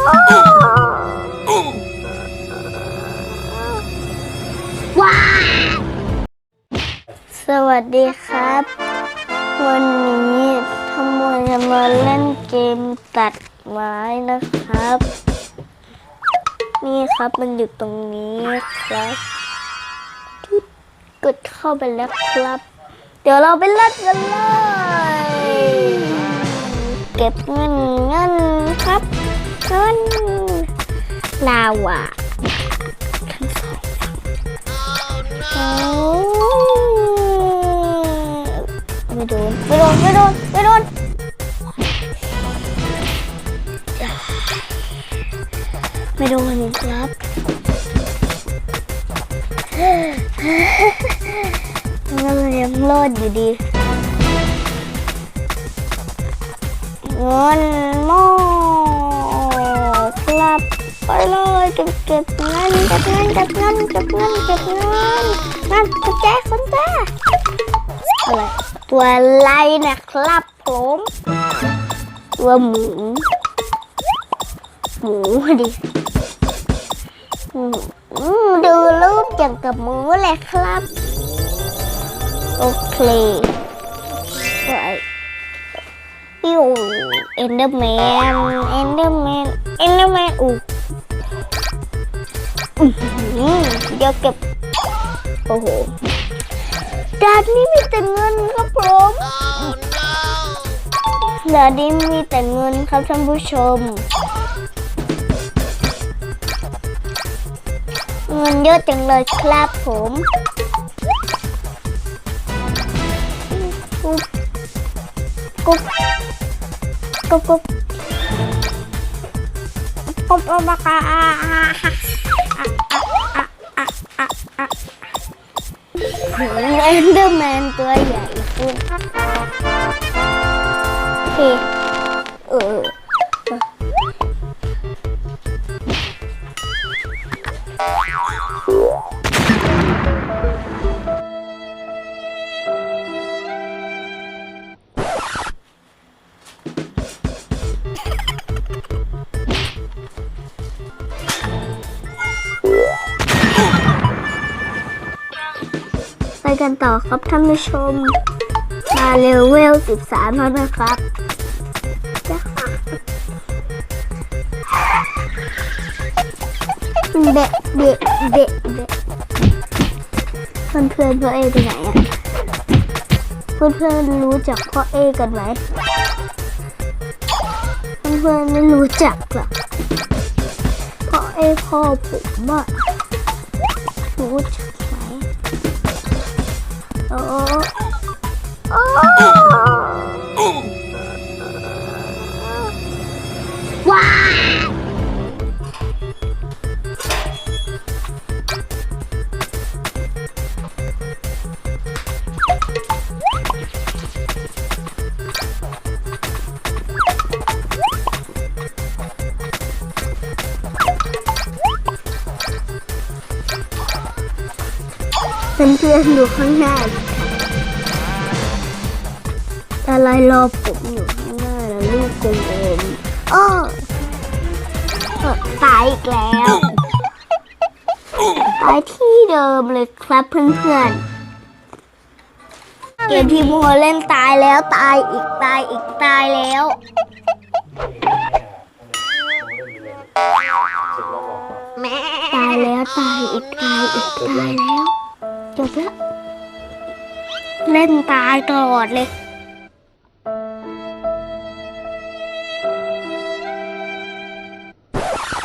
สวัสดีครับ วันนี้ขโมยจะมาเล่นเกมตัดไม้นะครับ นี่ครับมันอยู่ตรงนี้ครับกดเข้าไปแล้วครับ เดี๋ยวเราไปเล่นกันเลย เก็บเงินเงินครับ เงินลาวาทั้งสองโอ้ไม่โดนไม่โดนไม่โดนไม่โดนไม่โดนครับเรายังรอดอยู่ดีเงิน ไปเลยเก็บเก็บเงินเก็บเงินเก็บเงินเก็บเงินเก็บเงินนั่นกุญแจคุณแจอะไรตัวอะไรนะครับผมตัวหมูหมูดิอืมอืมดูรูปอย่างกับหมูเลยครับ โอเคไปปิวเอนเดอร์แมนเอนเดอร์แมนเอนเดอร์แมนอู้ เดี๋ยวเก็บ โอ้โหดานนี้มีแต่เงินครับผมดานนี้มีแต่เงินครับท่านผู้ชม เงินเยอะจังเลยครับผมกุ๊บกุ๊บกุ๊บกุ๊บกุ๊บกุ๊บกุ๊บ เอนเดอร์แมนตัวใหญ่ขึ้นโอเคเออ กันต่อครับท่านผู้ชม มาเลเวล 13แล้วนะครับเบะเบะเบะเบะเพื่อนเพื่อนพ่อเอไปไหนอะเพื่อนเพื่อนรู้จักพ่อเอกันไหมเพื่อนเพื่อนไม่รู้จักหรอกพ่อเอพ่อผมอะรู้จัก ไห เพื่อนๆอยู่ข้างหน้าอะไรรอผมอยู่ข้างหน้าแล้วลูกกลมๆอ้อเออตายอีกแล้วตายที่เดิมเลยครับเพื่อนๆ เกมที่มัวเล่นตายแล้วตายอีกตายอีกตายแล้วตายแล้วตายอีกตายอีกตายแล้ว จบแล้ว เล่นตายตลอดเลย